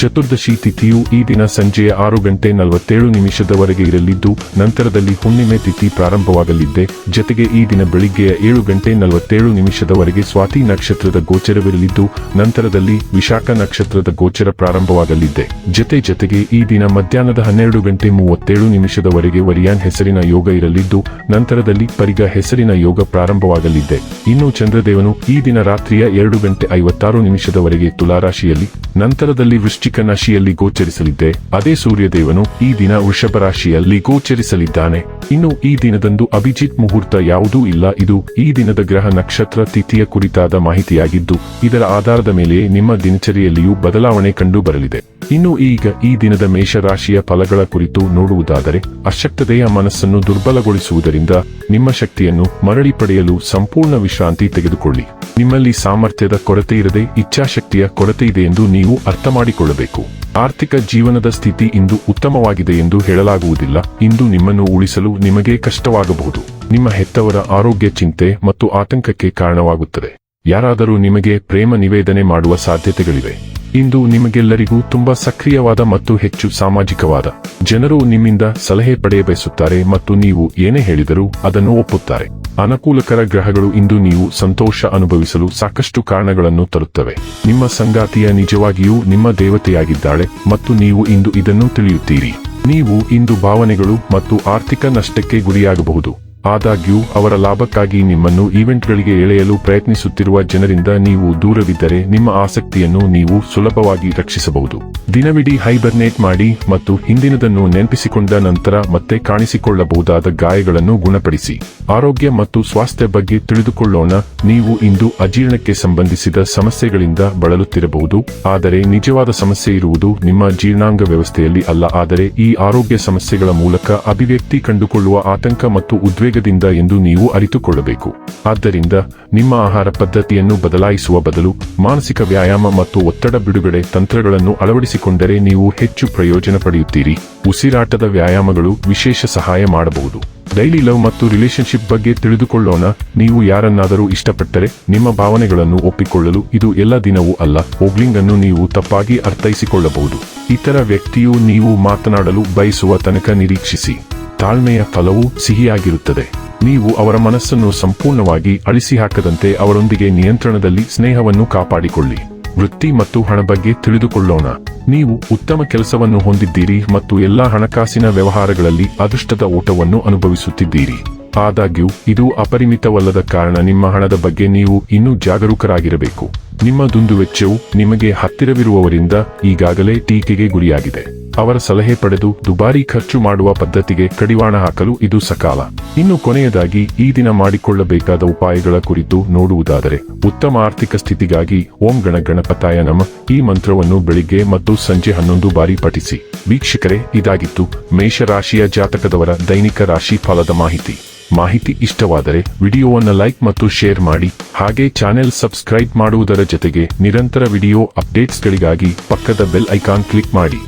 ಚತುರ್ದಶಿ ತಿಥಿಯು ಈ ದಿನ ಸಂಜೆಯ ಆರು ಗಂಟೆ ನಲವತ್ತೇಳು ನಿಮಿಷದವರೆಗೆ ಇರಲಿದ್ದು, ನಂತರದಲ್ಲಿ ಹುಣ್ಣಿಮೆ ತಿಥಿ ಪ್ರಾರಂಭವಾಗಲಿದ್ದೆ. ಜತೆಗೆ ಈ ದಿನ ಬೆಳಿಗ್ಗೆಯ ಏಳು ಗಂಟೆ ನಲವತ್ತೇಳು ನಿಮಿಷದವರೆಗೆ ಸ್ವಾತಿ ನಕ್ಷತ್ರದ ಗೋಚರವಿರಲಿದ್ದು, ನಂತರದಲ್ಲಿ ವಿಶಾಖ ನಕ್ಷತ್ರದ ಗೋಚರ ಪ್ರಾರಂಭವಾಗಲಿದೆ ಜತೆ ಜತೆಗೆ ಈ ದಿನ ಮಧ್ಯಾಹ್ನದ ಹನ್ನೆರಡು ಗಂಟೆ ಮೂವತ್ತೇಳು ನಿಮಿಷದವರೆಗೆ ವರಿಯಾನ್ ಹೆಸರಿನ ಯೋಗ ಇರಲಿದ್ದು, ನಂತರದಲ್ಲಿ ಪರಿಗ ಹೆಸರಿನ ಯೋಗ ಪ್ರಾರಂಭವಾಗಲಿದ್ದೆ. ಇನ್ನು ಚಂದ್ರದೇವನು ಈ ದಿನ ರಾತ್ರಿಯ ಎರಡು ಗಂಟೆ ಐವತ್ತಾರು ನಿಮಿಷದವರೆಗೆ ತುಲಾರಾಶಿಯಲ್ಲಿ ನಂತರದಲ್ಲಿ ವೃಶ್ಚಿಕ ರಾಶಿಯಲ್ಲಿ ಗೋಚರಿಸಲಿದ್ದೆ. ಅದೇ ಸೂರ್ಯದೇವನು ಈ ದಿನ ವೃಷಭ ರಾಶಿಯಲ್ಲಿ ಗೋಚರಿಸಲಿದ್ದಾನೆ. ಇನ್ನು ಈ ದಿನದಂದು ಅಭಿಜಿತ್ ಮುಹೂರ್ತ ಯಾವುದೂ ಇಲ್ಲ. ಇದು ಈ ದಿನದ ಗ್ರಹ ನಕ್ಷತ್ರ ತಿಥಿಯ ಕುರಿತಾದ ಮಾಹಿತಿಯಾಗಿದ್ದು, ಇದರ ಆಧಾರದ ಮೇಲೆ ನಿಮ್ಮ ದಿನಚರಿಯಲ್ಲಿಯೂ ಬದಲಾವಣೆ ಕಂಡು ಬರಲಿದೆ. ಇನ್ನು ಈಗ ಈ ದಿನದ ಮೇಷರಾಶಿಯ ಫಲಗಳ ಕುರಿತು ನೋಡುವುದಾದರೆ, ಅಶಕ್ತತೆಯ ಮನಸ್ಸನ್ನು ದುರ್ಬಲಗೊಳಿಸುವುದರಿಂದ ನಿಮ್ಮ ಶಕ್ತಿಯನ್ನು ಮರಳಿ ಪಡೆಯಲು ಸಂಪೂರ್ಣ ವಿಶ್ರಾಂತಿ ತೆಗೆದುಕೊಳ್ಳಿ. ನಿಮ್ಮಲ್ಲಿ ಸಾಮರ್ಥ್ಯದ ಕೊರತೆ ಇರದೆ ಇಚ್ಛಾಶಕ್ತಿಯ ಕೊರತೆ ಇದೆ ಎಂದು ನೀವು ಅರ್ಥ ಮಾಡಿಕೊಳ್ಳಬೇಕು. ಆರ್ಥಿಕ ಜೀವನದ ಸ್ಥಿತಿ ಇಂದು ಉತ್ತಮವಾಗಿದೆ ಎಂದು ಹೇಳಲಾಗುವುದಿಲ್ಲ. ಇಂದು ನಿಮ್ಮನ್ನು ಉಳಿಸಲು ನಿಮಗೆ ಕಷ್ಟವಾಗಬಹುದು. ನಿಮ್ಮ ಹೆತ್ತವರ ಆರೋಗ್ಯ ಚಿಂತೆ ಮತ್ತು ಆತಂಕಕ್ಕೆ ಕಾರಣವಾಗುತ್ತದೆ. ಯಾರಾದರೂ ನಿಮಗೆ ಪ್ರೇಮ ನಿವೇದನೆ ಮಾಡುವ ಸಾಧ್ಯತೆಗಳಿವೆ. ಇಂದು ನಿಮಗೆಲ್ಲರಿಗೂ ತುಂಬಾ ಸಕ್ರಿಯವಾದ ಮತ್ತು ಹೆಚ್ಚು ಸಾಮಾಜಿಕವಾದ ಜನರು ನಿಮ್ಮಿಂದ ಸಲಹೆ ಪಡೆಯಬಯಸುತ್ತಾರೆ ಮತ್ತು ನೀವು ಏನೇ ಹೇಳಿದರೂ ಅದನ್ನು ಒಪ್ಪುತ್ತಾರೆ. ಅನುಕೂಲಕರ ಗ್ರಹಗಳು ಇಂದು ನೀವು ಸಂತೋಷ ಅನುಭವಿಸಲು ಸಾಕಷ್ಟು ಕಾರಣಗಳನ್ನು ತರುತ್ತವೆ. ನಿಮ್ಮ ಸಂಗಾತಿಯ ನಿಜವಾಗಿಯೂ ನಿಮ್ಮ ದೇವತೆಯಾಗಿದ್ದಾಳೆ ಮತ್ತು ನೀವು ಇಂದು ಇದನ್ನು ತಿಳಿಯುತ್ತೀರಿ. ನೀವು ಇಂದು ಭಾವನೆಗಳು ಮತ್ತು ಆರ್ಥಿಕ ನಷ್ಟಕ್ಕೆ ಗುರಿಯಾಗಬಹುದು. ಆದಾಗ್ಯೂ, ಅವರ ಲಾಭಕ್ಕಾಗಿ ನಿಮ್ಮನ್ನು ಈವೆಂಟ್ಗಳಿಗೆ ಎಳೆಯಲು ಪ್ರಯತ್ನಿಸುತ್ತಿರುವ ಜನರಿಂದ ನೀವು ದೂರವಿದ್ದರೆ ನಿಮ್ಮ ಆಸಕ್ತಿಯನ್ನು ನೀವು ಸುಲಭವಾಗಿ ರಕ್ಷಿಸಬಹುದು. ದಿನವಿಡೀ ಹೈಬರ್ನೇಟ್ ಮಾಡಿ ಮತ್ತು ಹಿಂದಿನದನ್ನು ನೆನಪಿಸಿಕೊಂಡ ನಂತರ ಮತ್ತೆ ಕಾಣಿಸಿಕೊಳ್ಳಬಹುದಾದ ಗಾಯಗಳನ್ನು ಗುಣಪಡಿಸಿ. ಆರೋಗ್ಯ ಮತ್ತು ಸ್ವಾಸ್ಥ್ಯ ಬಗ್ಗೆ ತಿಳಿದುಕೊಳ್ಳೋಣ. ನೀವು ಇಂದು ಅಜೀರ್ಣಕ್ಕೆ ಸಂಬಂಧಿಸಿದ ಸಮಸ್ಯೆಗಳಿಂದ ಬಳಲುತ್ತಿರಬಹುದು. ಆದರೆ ನಿಜವಾದ ಸಮಸ್ಯೆ ಇರುವುದು ನಿಮ್ಮ ಜೀರ್ಣಾಂಗ ವ್ಯವಸ್ಥೆಯಲ್ಲಿ ಅಲ್ಲ. ಆದರೆ ಈ ಆರೋಗ್ಯ ಸಮಸ್ಯೆಗಳ ಮೂಲಕ ಅಭಿವ್ಯಕ್ತಿ ಕಂಡುಕೊಳ್ಳುವ ಆತಂಕ ಮತ್ತು ಉದ್ವೇಗದಿಂದ ಎಂದು ನೀವು ಅರಿತುಕೊಳ್ಳಬೇಕು. ಆದ್ದರಿಂದ ನಿಮ್ಮ ಆಹಾರ ಪದ್ಧತಿಯನ್ನು ಬದಲಾಯಿಸುವ ಬದಲು ಮಾನಸಿಕ ವ್ಯಾಯಾಮ ಮತ್ತು ಒತ್ತಡ ಬಿಡುಗಡೆ ತಂತ್ರಗಳನ್ನು ಅಳವಡಿಸಿಕೊಂಡರೆ ನೀವು ಹೆಚ್ಚು ಪ್ರಯೋಜನ ಪಡೆಯುತ್ತೀರಿ. ಉಸಿರಾಟದ ವ್ಯಾಯಾಮಗಳು ವಿಶೇಷ ಸಹಾಯ ಮಾಡಬಹುದು. ಡೈಲಿ ಲವ್ ಮತ್ತು ರಿಲೇಶನ್ಶಿಪ್ ಬಗ್ಗೆ ತಿಳಿದುಕೊಳ್ಳೋಣ. ನೀವು ಯಾರನ್ನಾದರೂ ಇಷ್ಟಪಟ್ಟರೆ ನಿಮ್ಮ ಭಾವನೆಗಳನ್ನು ಒಪ್ಪಿಕೊಳ್ಳಲು ಇದು ಎಲ್ಲ ದಿನವೂ ಅಲ್ಲ ಓಗ್ಲಿಂಗ್ ಅನ್ನು ನೀವು ತಪ್ಪಾಗಿ ಅರ್ಥೈಸಿಕೊಳ್ಳಬಹುದು. ಇತರ ವ್ಯಕ್ತಿಯು ನೀವು ಮಾತನಾಡಲು ಬಯಸುವ ತನಕ ನಿರೀಕ್ಷಿಸಿ. ತಾಳ್ಮೆಯ ಫಲವು ಸಿಹಿಯಾಗಿರುತ್ತದೆ. ನೀವು ಅವರ ಮನಸ್ಸನ್ನು ಸಂಪೂರ್ಣವಾಗಿ ಅಳಿಸಿ ಹಾಕದಂತೆ ಅವರೊಂದಿಗೆ ನಿಯಂತ್ರಣದಲ್ಲಿ ಸ್ನೇಹವನ್ನು ಕಾಪಾಡಿಕೊಳ್ಳಿ. ವೃತ್ತಿ ಮತ್ತು ಹಣ ಬಗ್ಗೆ ತಿಳಿದುಕೊಳ್ಳೋಣ. ನೀವು ಉತ್ತಮ ಕೆಲಸವನ್ನು ಹೊಂದಿದ್ದೀರಿ ಮತ್ತು ಎಲ್ಲಾ ಹಣಕಾಸಿನ ವ್ಯವಹಾರಗಳಲ್ಲಿ ಅದೃಷ್ಟದ ಓಟವನ್ನು ಅನುಭವಿಸುತ್ತಿದ್ದೀರಿ. ಆದಾಗ್ಯೂ, ಇದು ಅಪರಿಮಿತವಲ್ಲದ ಕಾರಣ ನಿಮ್ಮ ಹಣದ ಬಗ್ಗೆ ನೀವು ಇನ್ನೂ ಜಾಗರೂಕರಾಗಿರಬೇಕು. ನಿಮ್ಮ ದುಂದುವೆಚ್ಚವು ನಿಮಗೆ ಹತ್ತಿರವಿರುವವರಿಂದ ಈಗಾಗಲೇ ಟೀಕೆಗೆ ಗುರಿಯಾಗಿದೆ. ಅವರ ಸಲಹೆ ಪಡೆದು ದುಬಾರಿ ಖರ್ಚು ಮಾಡುವ ಪದ್ಧತಿಗೆ ಕಡಿವಾಣ ಹಾಕಲು ಇದು ಸಕಾಲ. ಇನ್ನು ಕೊನೆಯದಾಗಿ ಈ ದಿನ ಮಾಡಿಕೊಳ್ಳಬೇಕಾದ ಉಪಾಯಗಳ ಕುರಿತು ನೋಡುವುದಾದರೆ, ಉತ್ತಮ ಆರ್ಥಿಕ ಸ್ಥಿತಿಗಾಗಿ ಓಂ ಗಣ ಗಣಪತಾಯ ನಮ ಈ ಮಂತ್ರವನ್ನು ಬೆಳಿಗ್ಗೆ ಮತ್ತು ಸಂಜೆ ಹನ್ನೊಂದು ಬಾರಿ ಪಠಿಸಿ. ವೀಕ್ಷಕರೇ, ಇದಾಗಿತ್ತು ಮೇಷರಾಶಿಯ ಜಾತಕದವರ ದೈನಿಕ ರಾಶಿ ಫಲದ ಮಾಹಿತಿ. ಮಾಹಿತಿ ಇಷ್ಟವಾದರೆ ವಿಡಿಯೋವನ್ನು ಲೈಕ್ ಮತ್ತು ಶೇರ್ ಮಾಡಿ, ಹಾಗೆ ಚಾನೆಲ್ ಸಬ್ಸ್ಕ್ರೈಬ್ ಮಾಡುವುದರ ಜೊತೆಗೆ ನಿರಂತರ ವಿಡಿಯೋ ಅಪ್ಡೇಟ್ಸ್ಗಳಿಗಾಗಿ ಪಕ್ಕದ ಬೆಲ್ ಐಕಾನ್ ಕ್ಲಿಕ್ ಮಾಡಿ.